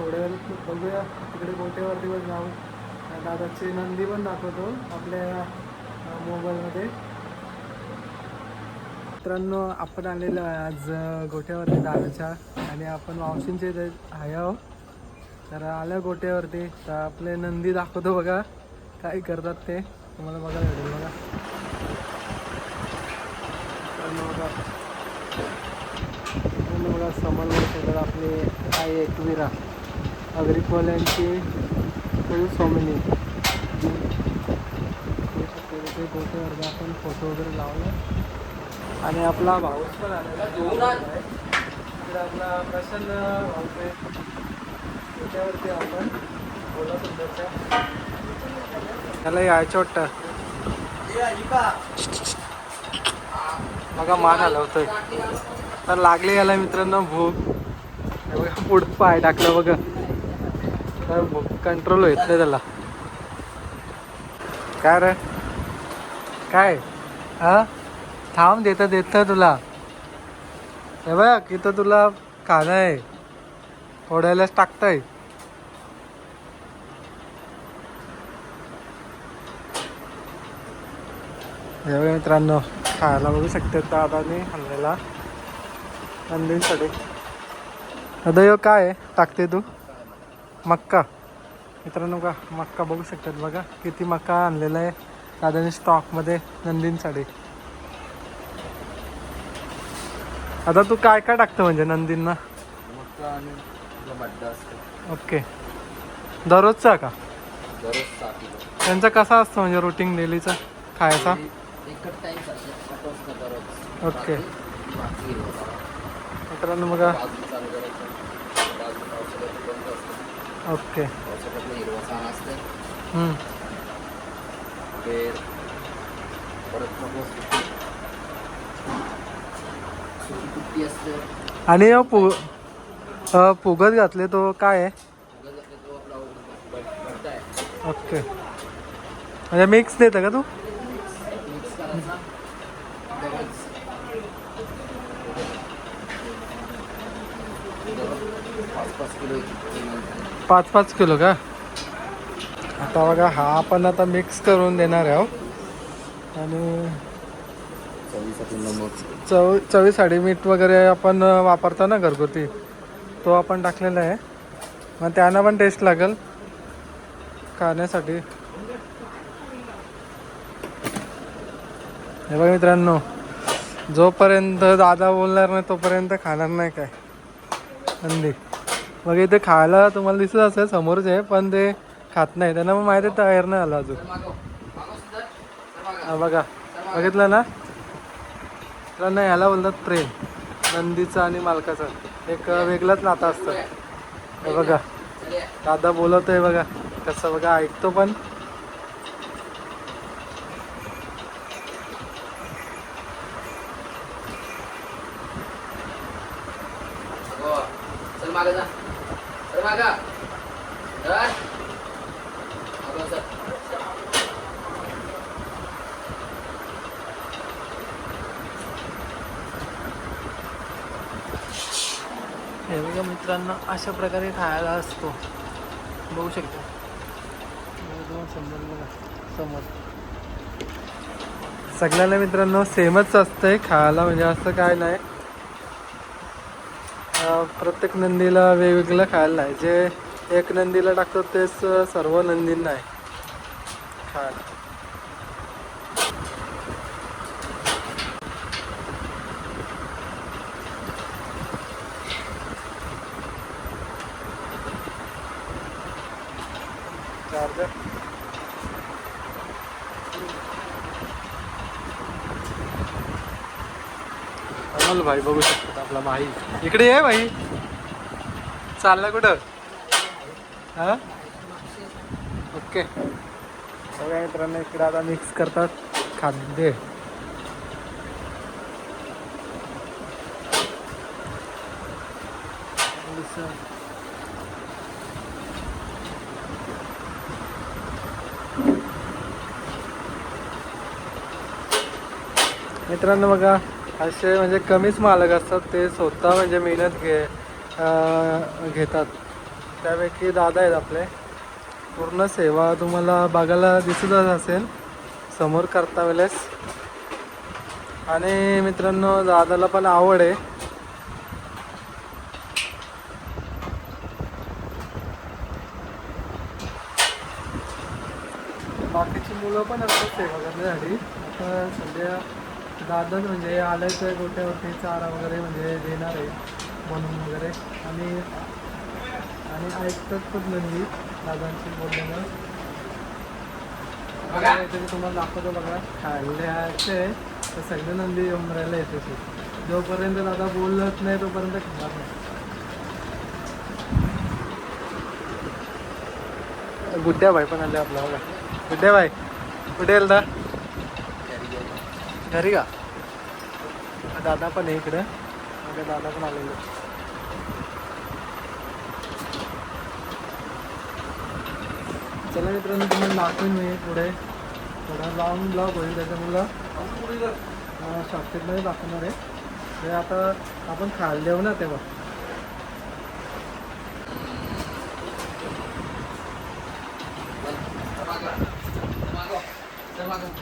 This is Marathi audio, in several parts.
थोड्या वेळ बघूया. तिकडे गोटेवरती पण जाऊ. दादाची नंदी पण दाखवतो आपल्या मोबाईलमध्ये. मित्रांनो आपण आलेलो आहे आज गोट्यावरती दादाच्या आणि आपण मावशींचे इथे आहे आहो. तर आलं गोट्यावरती तर आपले नंदी दाखवतो बघा. काय करतात ते. तुम्हाला बघायला भेटेल बघा. बघा. समोर आपली आपले आई एकवीरा अग्रिकोल स्वामिनी फुल आपण फोटो वगैरे लावला. आणि आपला भाऊस पण आलेला. दोन आहे. आपला प्रसन्न त्याच्यावरती आपण बोला सुंदरचा त्याला यायचं वाटतं. बघा मान हलवतोय. तर लागले याला मित्रांनो भूक. हे पुढं पाय टाकलं बघा. कंट्रोल होत नाही त्याला. काय रे? काय? हा? थांब देतं देतं तुला. हे बघ इथं तुला खाणं आहे. थोड्यालाच टाकतंय. हे मित्रांनो खायला बघू शकते दादाने आणलेला. नंदींसाठी. दादा यो काय आहे? टाकते तू. मक्का. मित्रांनो का मक्का बघू शकतात बघा किती मक्का आणलेला आहे. दादाने स्टॉकमध्ये नंदींसाठी आता तू काय काय टाकतं म्हणजे नंदींना? मक्का आणि ओके. दररोजचा का? दररोज त्यांचा कसा असतो म्हणजे रुटीन डेलीचा खायचा? एकच ओके. मित्रांनो बघा. ओके. हिरवा असते हम्म. ते परत मग सुकी सुकी कुट्टी असते. आणि पु अ, पुगत घातले तो काय आहे? उगाच आपला तो आपला बड- बड्डा आहे. ओके. म्हणजे मिक्स देतं का तू मिक्स करायचा दररोज दररोज पाच पाच किलो एक- पाच पाच किलो का? आता बघा हा आपण आता मिक्स करून देणार आहे आणि चवीसाठी चवी चव चवीसाठी मीठ वगैरे आपण वापरतो ना घरगुती. तो आपण टाकलेला आहे. मग त्यांना पण टेस्ट लागेल. खाण्यासाठी. हे बघा मित्रांनो जोपर्यंत दादा बोलणार नाही तोपर्यंत खाणार नाही काय. अंडी. मग इथे खायला तुम्हाला दिसत असेल समोरच आहे पण ते खात नाही. त्यांना मग माहिती आहे तयार नाही आलं अजून. बघा. बघितलं ना? नाही आला बोलतात प्रेम. नंदीचं आणि मालकाचं. एक वेगळंच नातं असतं. हे बघा. दादा ये. दादा बोलवतोय बघा. कसं बघा ऐकतो पण. चल मागे जा. हे? बघा मित्रांनो अशा प्रकारे खायला असतो. बघू शकतो. दोन तुम्हाला समोर बघा. समोर. सगळ्याला मित्रांनो सेमच असतंय. खायला म्हणजे असं काय नाही. प्रत्येक नंदीला वेगवेगळं खायला नाही. जे एक नंदीला टाकतो तेच सर्व नंदींना आहे. खायला. चार्जर. भाई बघू शकतो. आपला भाई. इकडे ये भाई. चालला कुठं? हा? ओके. सगळ्या मित्रांनो इकडे आता मिक्स करतात खाद्य. मित्रांनो बघा. असे म्हणजे कमीच मालक असतात ते स्वतः म्हणजे मेहनत घे घेतात. त्यापैकी दादा आहेत आपले. पूर्ण सेवा तुम्हाला बघायला दिसतच असेल. समोर करता वेळेस. आणि मित्रांनो दादाला पण आवड आहे. बाकीची मुलं पण असतात सेवा करण्यासाठी. आता सध्या दादाच म्हणजे आलंय तर गोट्यावरती चारा वगैरे म्हणजे देणार आहे बनवून वगैरे. आणि आणि ऐकतात पण नंदी दादांशी बोललेलं काहीतरी तुम्हाला दाखवतो बघा. खाल्ल्याचे तर सगळे नंदी येऊन राहायला येते ते जोपर्यंत दादा बोलत नाही तोपर्यंत खाणार नाही. गुड्ड्या भाई पण आले आपला बघा गुड्ड्या भाई कुठे गेलता? घरी का? दादा पण आहे इकडं. माझ्या दादा पण आलेले. चला मित्रांनो तुम्हाला दाखवेन मी पुढे. थोडा लावून ब्लॉग होईल त्याच्यामुळं. शॉर्टकटमध्ये दाखवणार आहे. ते आता आपण खाल्ले हो ना तेव्हा.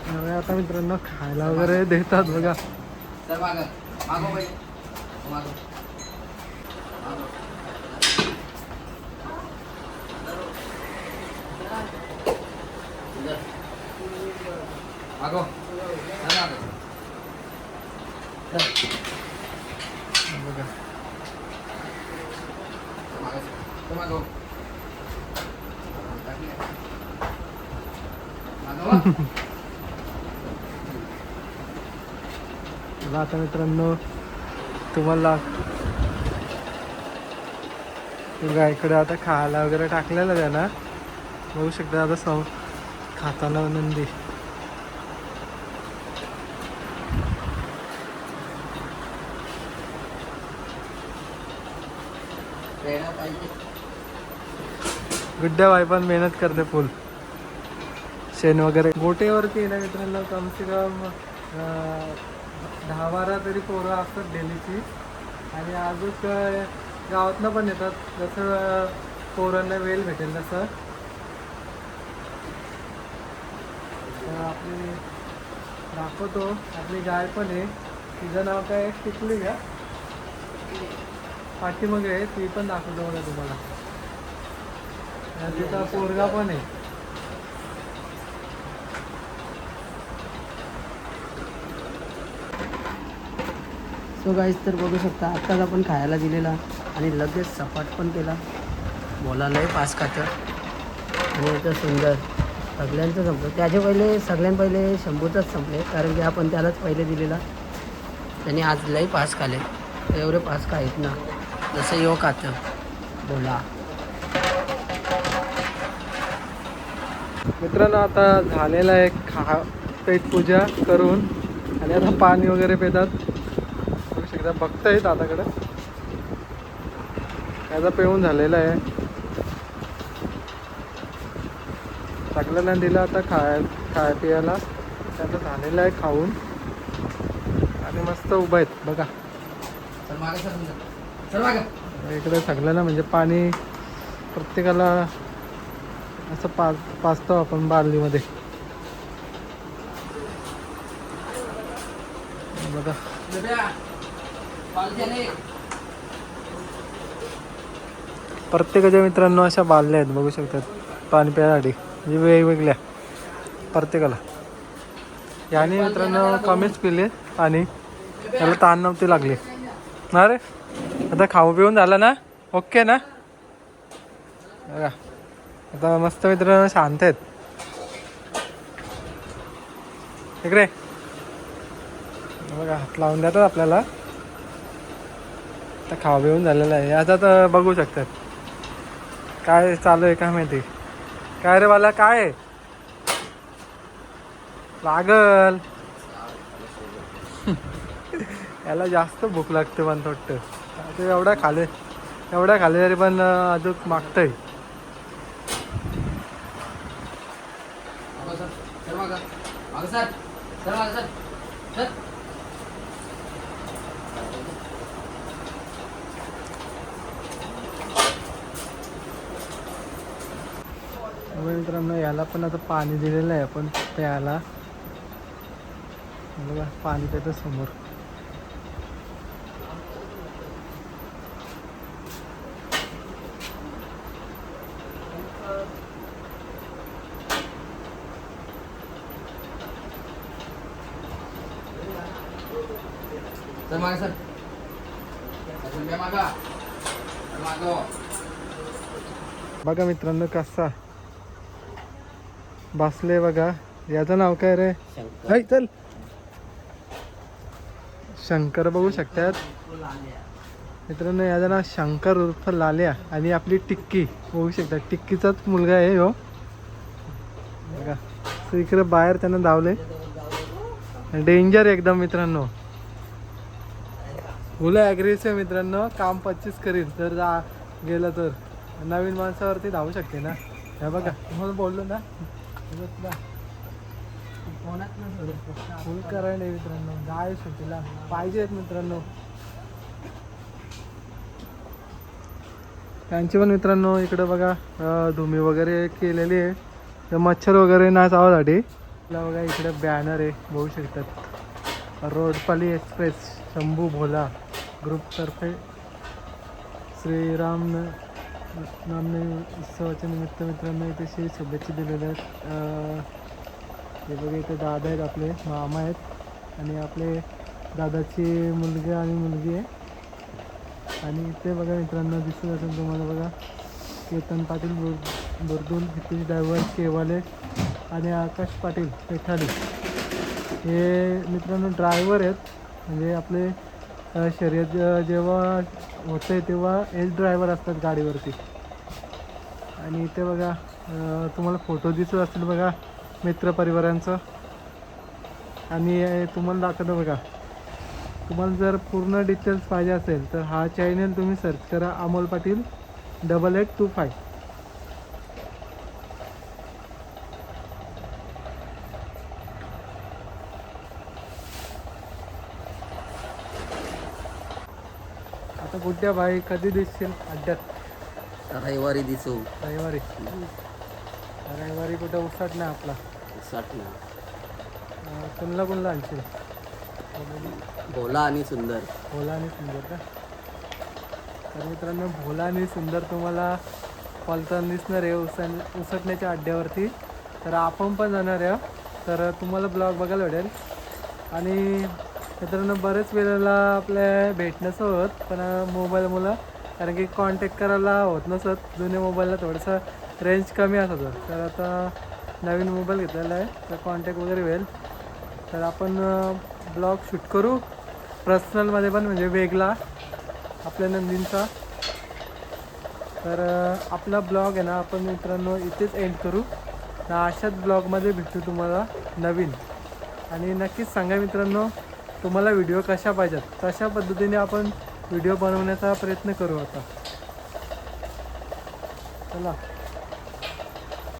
अरे आता मित्रांनो खायला वगैरे देतात बघा. सर मागं मागो पहिले मागो मागो मागो सर मागो बघा आता मित्रांनो तुम्हाला गायकडे इकडे आता खायला वगैरे टाकलेलं आहे बघू शकता आता सौ खाताना नंदी. गुड्ड्या बाई पण मेहनत करते फुल. शेण वगैरे. गोटेवरती ना मित्रांनो कम से कम दहा बारा तरी पोरं असतात डेलीची आणि अजून काय गावातनं पण येतात. जसं पोरांना वेळ भेटेल तसं. आपली दाखवतो. आपली गाय पण आहे. तिचं नाव काय टिकली का? पाठीमागे आहे. ती पण दाखवतो मला तुम्हाला. आणि तिचा पोरगा पण आहे. तो गाईज तर बघू शकता आत्ताच आपण खायला दिलेला आणि लगेच सपाट पण केला. बोलायलाही पास खातं. आणि इथं सुंदर. सगळ्यांचं संपलं. त्याच्या पहिले सगळ्यां पहिले शंभूचाच संपले कारण की आपण त्यालाच पहिले दिलेला. त्यांनी आज लई पास खाले. एवढे पास खायत ना. जसं यो खातं. बोला. मित्रांनो आता झालेला आहे खा पेट पूजा करून. आणि आता पाणी वगैरे पितात. शकता बघताय दादाकडं. त्याचा पिऊन झालेला आहे. सगळ्यांना दिलं आता खाय खाय पियाला त्याचं झालेलं आहे खाऊन. आणि मस्त उभं आहेत बघा. इकडे सगळ्यांना म्हणजे पाणी प्रत्येकाला असं पा पाचतो आपण बादलीमध्ये बघा. प्रत्येकाच्या मित्रांनो अशा बादल्या आहेत बघू शकतात. पाणी प्यायसाठी. म्हणजे वेगवेगळ्या. प्रत्येकाला. याने मित्रांनो कमीच पिले पाणी त्याला ताण नव्हती लागली. ना रे? आता खाऊ पिऊन झालं ना? ओके ना? बघा. आता मस्त मित्रांनो शांत आहेत. इकडे. बघा हात लावून देतात आपल्याला. आता खाऊ पिऊन झालेलं आहे. आता तर बघू शकतात. काय चालू आहे काय माहिती? काय रे मला काय? आहे? लागल. याला जास्त भूक लागते पण थोडं ते एवढ्या खाले एवढ्या खाले तरी पण अजून मागतंय. मागो सर सर मागं मागं सर सर मागं सर सर त्यामुळे मित्रांनो याला पण आता पाणी दिलेलं आहे. आपण प्यायला. बघा पाणी त्याच्यासमोर. सर मागे सर अजून काय मागा. सर मागो. बघा मित्रांनो कसा बसले बघा. याचं नाव काय रे? ऐ चल. शंकर बघू शकतात. मित्रांनो याचं नाव शंकर उर्फ लाल्या आणि आपली टिक्की. बघू शकता टिक्कीचाच मुलगा आहे हो. बघा. इकडे बाहेर त्यांना धावले. डेंजर एकदम मित्रांनो. मुलं ॲग्रेसिव्ह मित्रांनो. काम पच्चीस करील जर जा गेलं तर. नवीन माणसावरती धावू शकते ना. हे बघा. तुम्हाला बोललो ना. ना. फुल करायला आहे मित्रांनो. गाय सुटीला पाहिजेत मित्रांनो. त्यांची पण मित्रांनो इकडं बघा धुमी वगैरे केलेली आहे. तर मच्छर वगैरे नाही चावासाठी बघा इकडे बॅनर आहे बघू शकतात. रोडपाली एक्सप्रेस शंभू भोला ग्रुपतर्फे श्रीराम न- नामने उत्सवाच्या निमित्त मित्रांनो इथे श्री शुभेच्छा दिलेल्या आहेत हे बघा इथे दादा आहेत आपले मामा आहेत आणि आपले दादाची मुलगी आणि मुलगी आहे आणि इथे बघा मित्रांनो दिसत असेल तुम्हाला बघा केतन पाटील बुर बुरदुल हितेश डायव्हर केवाले आणि आकाश पाटील पेठाडी हे मित्रांनो ड्रायव्हर आहेत म्हणजे आपले शर्यत जेव्हा होते तेव्हा हेच ड्रायव्हर असतात गाडीवरती आणि इथे बघा तुम्हाला फोटो दिसत असतील बघा मित्रपरिवारांचं. आणि तुम्हाला दाखवतो बघा तुम्हाला जर पूर्ण डिटेल्स पाहिजे असेल तर हा चॅनल तुम्ही सर्च करा Amol Patil double eight two five आता कुठल्या भाई कधी दिसशील? अड्ड्यात. रविवारी दिसू. रविवारी. रविवारी कुठं उसट नाही आपला. साठ ना कुणला कुणला आणशील? भोला आणि सुंदर. भोला आणि सुंदर का? तर मित्रांनो भोला आणि सुंदर तुम्हाला पलताना दिसणार आहे उसन उसटण्याच्या अड्ड्यावरती. तर आपण पण जाणार आहे. तर तुम्हाला ब्लॉग बघायला भेटेल. आणि मित्रांनो बरेच वेळेला आपल्या भेटणंच होत पण मोबाईलमुळं कारण की कॉन्टॅक्ट करायला होत नसत जुन्या मोबाईलला थोडंसं रेंज कमी असत तर आता नवीन मोबाईल घेतलेला आहे तर कॉन्टॅक्ट वगैरे होईल. तर आपण ब्लॉग शूट करू. पर्सनलमध्ये पण म्हणजे वेगळा आपल्या नंदींचा. तर आपला ब्लॉग आहे ना आपण मित्रांनो इथेच एंड करू. ना अशाच ब्लॉगमध्ये भेटू तुम्हाला नवीन. आणि नक्कीच सांगा मित्रांनो तुम्हाला व्हिडिओ कशा पाहिजेत? तशा पद्धतीने आपण व्हिडिओ बनवण्याचा प्रयत्न करू आता. चला.